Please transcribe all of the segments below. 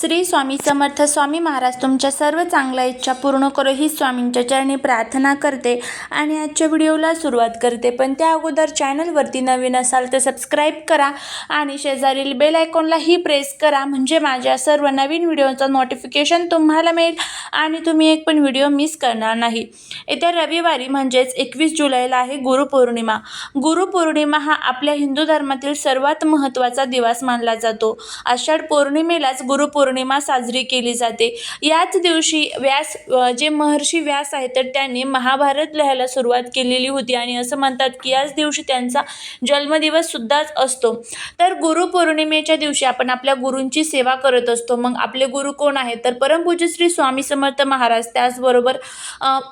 श्री स्वामी समर्थ स्वामी महाराज तुमच्या सर्व चांगल्या इच्छा पूर्ण करो ही स्वामींच्या चरणी प्रार्थना करते आणि आजच्या व्हिडिओला सुरुवात करते. पण त्या अगोदर चॅनलवरती नवीन असाल तर सबस्क्राईब करा आणि शेजारील बेल आयकॉनलाही प्रेस करा म्हणजे माझ्या सर्व नवीन व्हिडिओचं नोटिफिकेशन तुम्हाला मिळेल आणि तुम्ही एक पण व्हिडिओ मिस करणार नाही. येत्या रविवारी म्हणजेच एकवीस जुलैला आहे गुरुपौर्णिमा गुरुपौर्णिमा हा आपल्या हिंदू धर्मातील सर्वात महत्त्वाचा दिवस मानला जातो. आषाढ पौर्णिमेलाच गुरुपौर्णिमा पौर्णिमा साजरी केली जाते. याच दिवशी व्यास जे महर्षी व्यास आहेत तर त्यांनी महाभारत लिहायला सुरुवात केलेली होती. आणि असं म्हणतात की याच दिवशी त्यांचा जन्मदिवस सुद्धाच असतो. तर गुरुपौर्णिमेच्या दिवशी आपण आपल्या गुरूंची सेवा करत असतो. मग आपले गुरु कोण आहेत? तर परमपूज्य श्री स्वामी समर्थ महाराज. त्याचबरोबर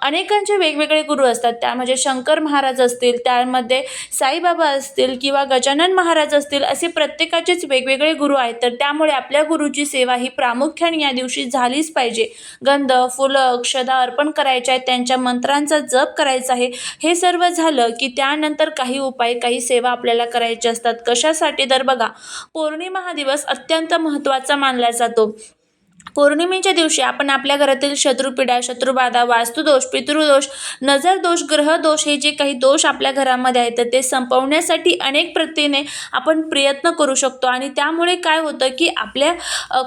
अनेकांचे वेगवेगळे गुरु असतात. त्यामध्ये म्हणजे शंकर महाराज असतील त्यामध्ये साईबाबा असतील किंवा गजानन महाराज असतील असे प्रत्येकाचेच वेगवेगळे गुरु आहेत. तर त्यामुळे आपल्या गुरुची सेवा ही प्रामुख्याने या दिवशी झालीच पाहिजे. गंध फुलं अक्षदा अर्पण करायचे आहेत त्यांच्या मंत्रांचा जप करायचा आहे. हे सर्व झालं की त्यानंतर काही उपाय काही सेवा आपल्याला करायच्या असतात. कशासाठी? तर बघा पौर्णिमा हा दिवस अत्यंत महत्त्वाचा मानला जातो. पौर्णिमेच्या दिवशी आपण आपल्या घरातील शत्रुपीडा शत्रुबाधा वास्तुदोष पितृदोष नजर दोष ग्रहदोष हे जे काही दोष आपल्या घरामध्ये आहेत तर ते संपवण्यासाठी अनेक प्रतीने आपण प्रयत्न करू शकतो. आणि त्यामुळे काय होतं की आपल्या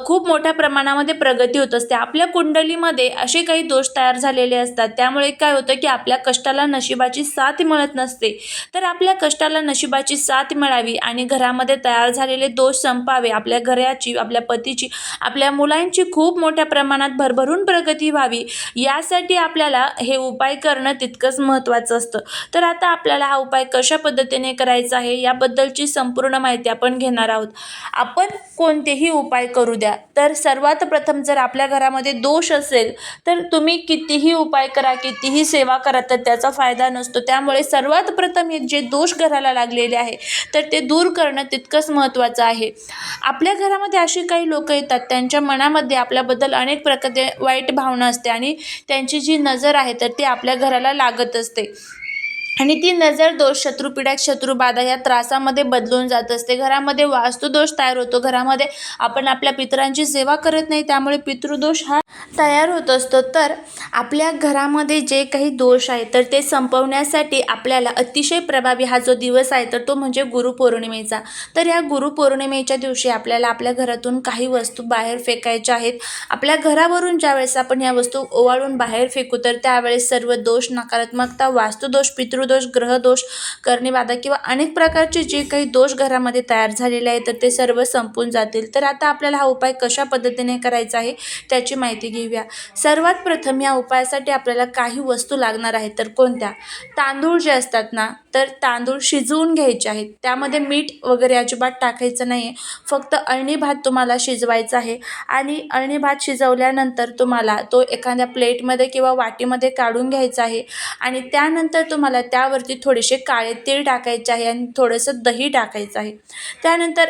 खूप मोठ्या प्रमाणामध्ये प्रगती होत असते. आपल्या कुंडलीमध्ये असे काही दोष तयार झालेले असतात. त्यामुळे काय होतं की आपल्या कष्टाला नशिबाची साथ मिळत नसते. तर आपल्या कष्टाला नशिबाची साथ मिळावी आणि घरामध्ये तयार झालेले दोष संपावे. आपल्या घराची आपल्या पतीची आपल्या मुलांची खूप मोठ्या प्रमाणात भरभरून प्रगती व्हावी यासाठी आपल्याला हे उपाय करणं तितकंच महत्त्वाचं असतं. तर आता आपल्याला हा उपाय कशा पद्धतीने करायचा आहे याबद्दलची संपूर्ण माहिती आपण घेणार आहोत. आपण कोणतेही उपाय करू द्या. तर सर्वात प्रथम जर आपल्या घरामध्ये दोष असेल तर तुम्ही कितीही उपाय करा कितीही सेवा करा तर त्याचा फायदा नसतो. त्यामुळे सर्वात प्रथम हे जे दोष घराला लागलेले आहे तर ते दूर करणं तितकंच महत्त्वाचं आहे. आपल्या घरामध्ये अशी काही लोक येतात त्यांच्या मनामध्ये आपल्याबद्दल अनेक प्रकारचे वाईट भावना असते आणि त्यांची जी नजर आहे तर ती आपल्या घराला लागत असते. आणि ती नजर दोष शत्रुपीडक शत्रुबाधा या त्रासामध्ये बदलून जात असते. घरामध्ये वास्तुदोष तयार होतो. घरामध्ये आपण आपल्या पितरांची सेवा करत नाही त्यामुळे पितृदोष हा तयार होत असतो. तर आपल्या घरामध्ये जे काही दोष आहे तर ते संपवण्यासाठी आपल्याला अतिशय प्रभावी हा जो दिवस आहे तर तो म्हणजे गुरुपौर्णिमेचा. तर या गुरुपौर्णिमेच्या दिवशी आपल्याला आपल्या घरातून काही वस्तू बाहेर फेकायच्या आहेत. आपल्या घरावरून ज्यावेळेस आपण या वस्तू ओवाळून बाहेर फेकू तर त्यावेळेस सर्व दोष नकारात्मकता वास्तुदोष पितृ दोष ग्रहदोष करणीबाधा किंवा अनेक प्रकारचे जे काही दोष घरामध्ये तयार झालेले आहेत तर ते सर्व संपून जातील. तर आता आपल्याला हा उपाय कशा पद्धतीने करायचा आहे त्याची माहिती घेऊया. सर्वात प्रथम या उपायासाठी आपल्याला काही वस्तू लागणार आहेत. तर कोणत्या? तांदूळ जे असतात ना तर तांदूळ शिजवून घ्यायचे आहेत. त्यामध्ये मीठ वगैरे अजिबात टाकायचं नाही आहे फक्त अळणी भात तुम्हाला शिजवायचा आहे आणि अळणी भात शिजवल्यानंतर तुम्हाला तो एखाद्या प्लेटमध्ये किंवा वाटीमध्ये काढून घ्यायचा आहे आणि त्यानंतर तुम्हाला त्या त्यावरती थोडेसे काळे तीळ टाकायचे आहे आणि थोडंसं दही टाकायचं आहे. त्यानंतर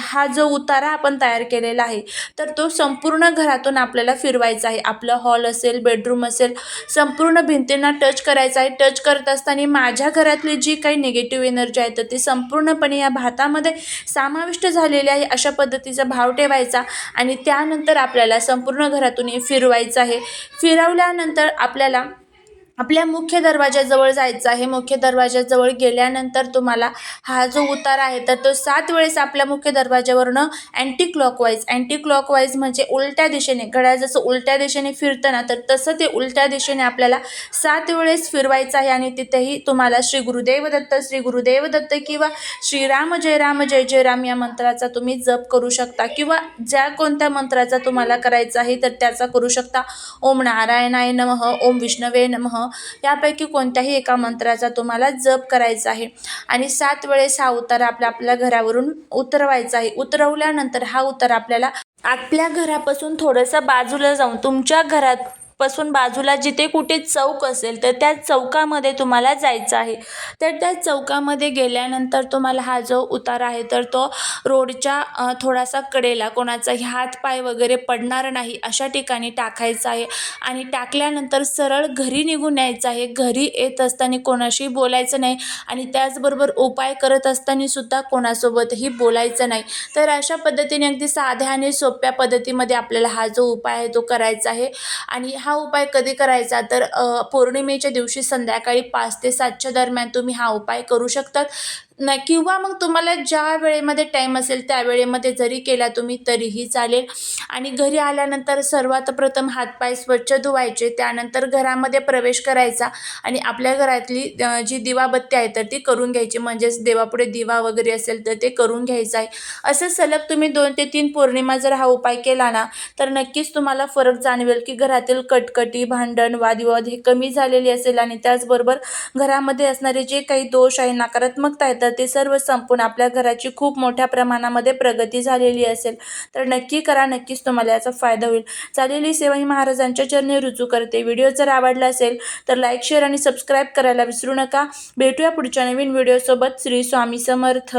हा जो उतारा आपण तयार केलेला आहे तर तो संपूर्ण घरातून आपल्याला फिरवायचा आहे. आपलं हॉल असेल बेडरूम असेल संपूर्ण भिंतींना टच करायचा आहे. टच करत असताना माझ्या घरातली जी काही निगेटिव्ह एनर्जी आहे तर ती संपूर्णपणे या भातामध्ये समाविष्ट झालेली आहे अशा पद्धतीचा भाव ठेवायचा आणि त्यानंतर आपल्याला संपूर्ण घरातून हे फिरवायचं आहे. फिरवल्यानंतर आपल्याला आपल्या मुख्य दरवाजाजवळ जायचं आहे. मुख्य दरवाजाजवळ गेल्यानंतर तुम्हाला हा जो उतार आहे तर तो सात वेळेस आपल्या मुख्य दरवाजावरनं अँटी क्लॉकवाईज अँटी क्लॉकवाईज म्हणजे उलट्या दिशेने घड्याळ जसं उलट्या दिशेने फिरतं ना तर तसं ते उलट्या दिशेने आपल्याला सात वेळेस फिरवायचं आहे आणि तिथेही तुम्हाला श्री गुरुदेव दत्त श्री गुरुदेव दत्त किंवा श्रीराम जय राम जय जय राम या मंत्राचा तुम्ही जप करू शकता किंवा ज्या कोणत्या मंत्राचा तुम्हाला करायचा आहे तर त्याचा करू शकता. ओम नारायणाय नमः ओम विष्णवे नमः. यापैकी कोणत्याही एका मंत्राचा तुम्हाला जप करायचा आहे. आणि सात वेळेस हा उतार आपल्या आपल्या घरावरून उतरवायचा आहे. उतरवल्यानंतर हा उतार आपल्याला आपल्या घरापासून थोडंसं बाजूला जाऊन तुमच्या घरात पासून बाजूला जिथे कुठे चौक असेल तर त्या चौकामध्ये तुम्हाला जायचं आहे. तर त्या चौकामध्ये गेल्यानंतर तुम्हाला हा जो उतार आहे तर तो रोडच्या थोडासा कडेला कोणाचाही हात पाय वगैरे पडणार नाही अशा ठिकाणी टाकायचा आहे. आणि टाकल्यानंतर सरळ घरी निघून यायचं आहे. घरी येत असताना कोणाशी बोलायचं नाही आणि त्याचबरोबर उपाय करत असताना सुद्धा कोणासोबतही बोलायचं नाही. तर अशा पद्धतीने अगदी साध्या आणि सोप्या पद्धतीमध्ये आपल्याला हा जो उपाय आहे तो करायचा आहे. आणि हा हा उपाय कधी करायचा? तर पौर्णिमेच्या दिवशी संध्याकाळी पाच ते सातच्या दरम्यान तुम्ही हा उपाय करू शकतात. न किंवा मग तुम्हाला ज्या वेळेमध्ये टाईम असेल त्या वेळेमध्ये जरी केला तुम्ही तरीही चालेल. आणि घरी आल्यानंतर सर्वात प्रथम हातपाय स्वच्छ धुवायचे त्यानंतर घरामध्ये प्रवेश करायचा आणि आपल्या घरातली जी दिवाबत्ती आहे तर ती करून घ्यायची. म्हणजेच देवापुढे दिवा वगैरे असेल तर ते करून घ्यायचं आहे. असं सलग तुम्ही दोन ते तीन पौर्णिमा जर हा उपाय केला ना तर नक्कीच तुम्हाला फरक जाणवेल की घरातील कटकटी भांडण वादविवाद हे कमी झालेले असेल आणि त्याचबरोबर घरामध्ये असणारे जे काही दोष आहे नकारात्मकता आहे तर ते सर्व संपून आपल्या घराची खूप मोठ्या प्रमाणामध्ये प्रगती झालेली असेल. तर नक्की करा नक्कीच तुम्हाला याचा फायदा होईल. चालेली सेवा ही महाराजांच्या चरणी रुजू करते. व्हिडिओ जर आवडला असेल तर लाईक शेअर आणि सबस्क्राईब करायला विसरू नका. भेटूया पुढच्या नवीन व्हिडिओसोबत. श्री स्वामी समर्थ.